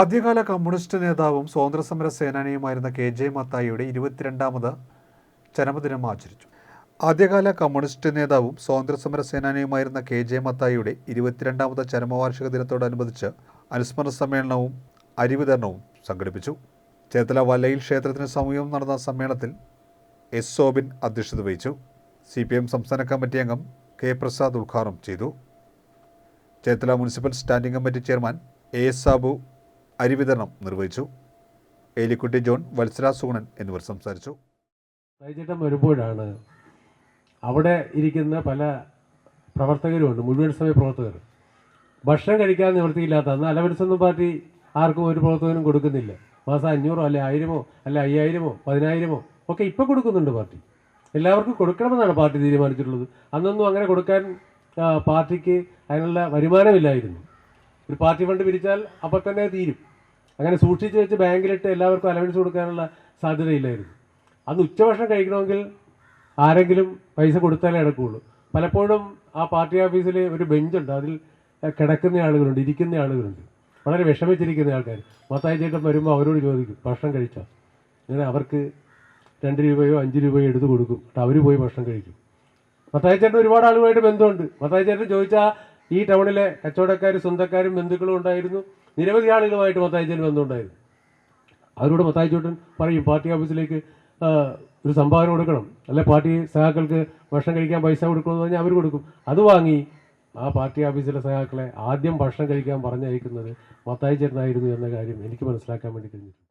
ആദ്യകാല കമ്മ്യൂണിസ്റ്റ് നേതാവും സ്വാതന്ത്ര്യസമര സേനാനിയുമായിരുന്ന കെ ജെ മത്തായിയുടെ ഇരുപത്തിരണ്ടാമത് ചരമദിനം ആചരിച്ചു. ആദ്യകാല കമ്മ്യൂണിസ്റ്റ് നേതാവും സ്വാതന്ത്ര്യസമര സേനാനിയുമായിരുന്ന കെ ജെ മത്തായിയുടെ ഇരുപത്തിരണ്ടാമത് ചരമവാർഷിക ദിനത്തോടനുബന്ധിച്ച് അനുസ്മരണ സമ്മേളനവും അരിവിതരണവും സംഘടിപ്പിച്ചു. ചേത്തല വല്ലയിൽ ക്ഷേത്രത്തിന് സമീപം നടന്ന സമ്മേളനത്തിൽ എസ് സോബിൻ അധ്യക്ഷത വഹിച്ചു. സി പി എം സംസ്ഥാന കമ്മിറ്റി അംഗം കെ പ്രസാദ് ഉദ്ഘാടനം ചെയ്തു. Cherthala municipal standing committee chairman A S Sabu അരിവിതരണം നിർവഹിച്ചു. ഏലിക്കുട്ടി ജോൺ വത്സര സുഗുണൻ എന്നിവർ സംസാരിച്ചു. വൈകിട്ടം വരുമ്പോഴാണ് അവിടെ ഇരിക്കുന്ന പല പ്രവർത്തകരുമുണ്ട് മുഴുവൻ സമയ പ്രവർത്തകർ. ഭക്ഷണം കഴിക്കാൻ നിവൃത്തിയില്ലാത്ത അന്ന് അലവൻസൊന്നും പാർട്ടി ആർക്കും ഒരു പ്രവർത്തകനും കൊടുക്കുന്നില്ല. മാസം അഞ്ഞൂറോ അല്ലെ ആയിരമോ അല്ലെ അയ്യായിരമോ പതിനായിരമോ ഒക്കെ ഇപ്പം കൊടുക്കുന്നുണ്ട് പാർട്ടി. എല്ലാവർക്കും കൊടുക്കണമെന്നാണ് പാർട്ടി തീരുമാനിച്ചിട്ടുള്ളത്. അന്നൊന്നും അങ്ങനെ കൊടുക്കാൻ പാർട്ടിക്ക് അതിനുള്ള വരുമാനമില്ലായിരുന്നു. ഒരു പാർട്ടി ഫണ്ട് പിരിച്ചാൽ അപ്പോൾ തന്നെ തീരും. അങ്ങനെ സൂക്ഷിച്ച് വെച്ച് ബാങ്കിലിട്ട് എല്ലാവർക്കും അലവൻസ് കൊടുക്കാനുള്ള സാധ്യതയില്ലായിരുന്നു. അന്ന് ഉച്ചഭക്ഷണം കഴിക്കണമെങ്കിൽ ആരെങ്കിലും പൈസ കൊടുത്താലേ നടക്കുകയുള്ളൂ പലപ്പോഴും ആ പാർട്ടി ഓഫീസിൽ ഒരു ബെഞ്ചുണ്ട്. അതിൽ കിടക്കുന്ന ആളുകളുണ്ട് ഇരിക്കുന്ന ആളുകളുണ്ട്. വളരെ വിഷമിച്ചിരിക്കുന്ന ആൾക്കാർ. മത്തായി ചേട്ടൻ വരുമ്പോൾ അവരോട് ചോദിക്കും ഭക്ഷണം കഴിച്ചോ? അങ്ങനെ അവർക്ക് രണ്ട് രൂപയോ അഞ്ച് രൂപയോ എടുത്ത് കൊടുക്കും. അവർ പോയി ഭക്ഷണം കഴിക്കും. മത്തായി ചേട്ടൻ ഒരുപാട് ആളുകളായിട്ട് ബന്ധമുണ്ട്. മത്തായി ചേട്ടൻ ചോദിച്ചാൽ ഈ ടൗണിലെ കച്ചവടക്കാരും സ്വന്തക്കാരും ബന്ധുക്കളും ഉണ്ടായിരുന്നു. നിരവധി ആളുകളുമായിട്ട് മത്തായി ബന്ധമുണ്ടായിരുന്നു. അവരോട് മത്തായി ചേട്ടൻ പറയും പാർട്ടി ഓഫീസിലേക്ക് ഒരു സംഭാവന കൊടുക്കണം. അല്ലെ പാർട്ടി സഹാക്കൾക്ക് ഭക്ഷണം കഴിക്കാൻ പൈസ കൊടുക്കണമെന്ന് പറഞ്ഞാൽ അവർ കൊടുക്കും. അത് വാങ്ങി ആ പാർട്ടി ഓഫീസിലെ സഹാക്കളെ ആദ്യം ഭക്ഷണം കഴിക്കാൻ പറഞ്ഞയക്കുന്നത് മത്തായി ചേട്ടനായിരുന്നു എന്ന കാര്യം എനിക്ക് മനസ്സിലാക്കാൻ വേണ്ടി കഴിഞ്ഞിട്ടുണ്ട്.